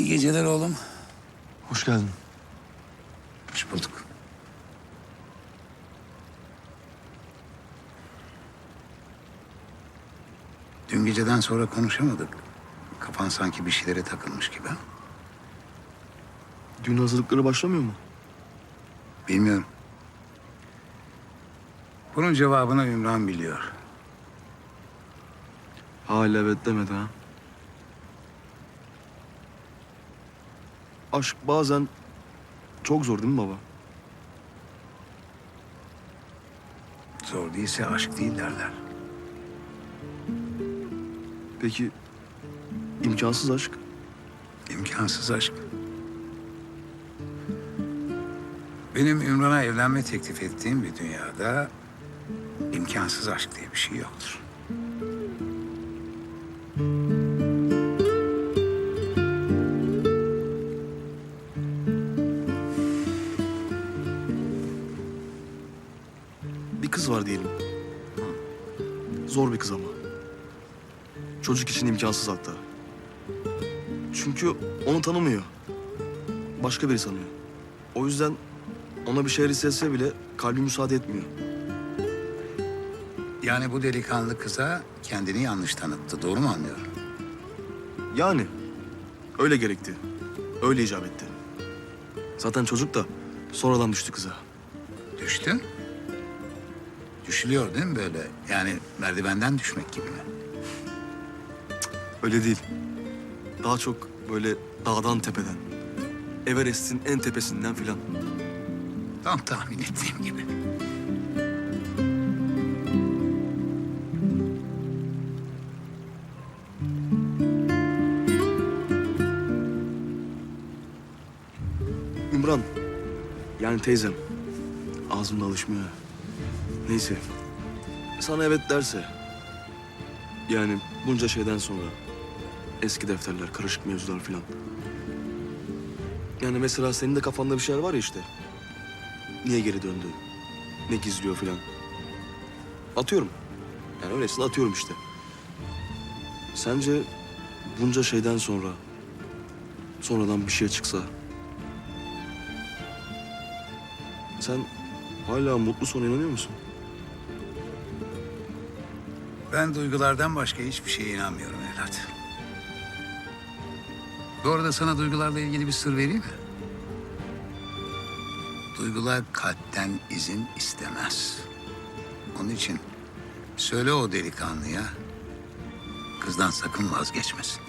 İyi geceler oğlum. Hoş geldin. Hoş bulduk. Dün geceden sonra konuşamadık. Kafan sanki bir şeylere takılmış gibi. Düğün hazırlıkları başlamıyor mu? Bilmiyorum. Bunun cevabını Ümran biliyor. Hala evet demedi ha. Aşk bazen çok zor değil mi baba? Zor değilse aşk değil derler. Peki imkansız aşk? İmkansız aşk. Benim Ümran'a evlenme teklif ettiğim bir dünyada imkansız aşk diye bir şey yoktur. Bir kız var diyelim. Zor bir kız ama. Çocuk için imkansız hatta. Çünkü onu tanımıyor. Başka biri sanıyor. O yüzden ona bir şeyler hissetse bile kalbi müsaade etmiyor. Yani bu delikanlı kıza kendini yanlış tanıttı. Doğru mu anlıyorum? Yani öyle gerekti. Öyle icap etti. Zaten çocuk da sonradan düştü kıza. Düştün. Düşülüyor değil mi böyle? Yani merdivenden düşmek gibi mi? Öyle değil. Daha çok böyle dağdan tepeden. Everest'in en tepesinden filan. Tam tahmin ettiğim gibi. Ümran. Yani teyzem. Ağzımda alışmıyor. Neyse. Sana evet derse. Yani bunca şeyden sonra. Eski defterler, karışık mevzular filan. Yani mesela senin de kafanda bir şeyler var ya işte. Niye geri döndü? Ne gizliyor filan. Atıyorum. Yani öylesine atıyorum işte. Sence bunca şeyden sonra sonradan bir şey çıksa sen hala mutlu sona inanıyor musun? Ben duygulardan başka hiçbir şeye inanmıyorum evlat. Bu arada sana duygularla ilgili bir sır vereyim mi? Duygular kalpten izin istemez. Onun için söyle o delikanlıya kızdan sakın vazgeçmesin.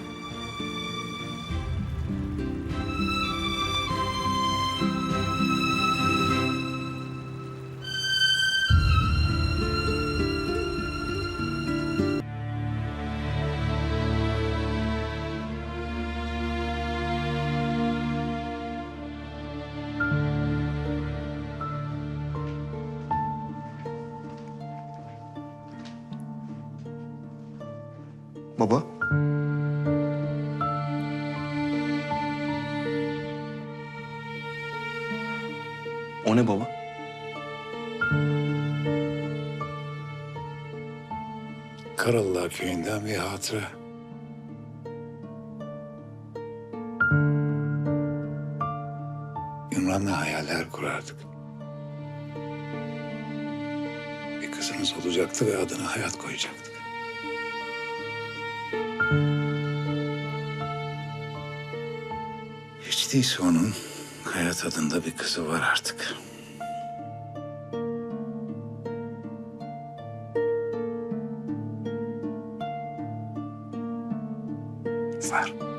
Baba. O ne baba? Karalılar köyünden bir hatıra. Ümran'la hayaller kurardık. Bir kızımız olacaktı ve adına hayat koyacaktık. Hiç değilse onun hayat adında bir kızı var artık. Var.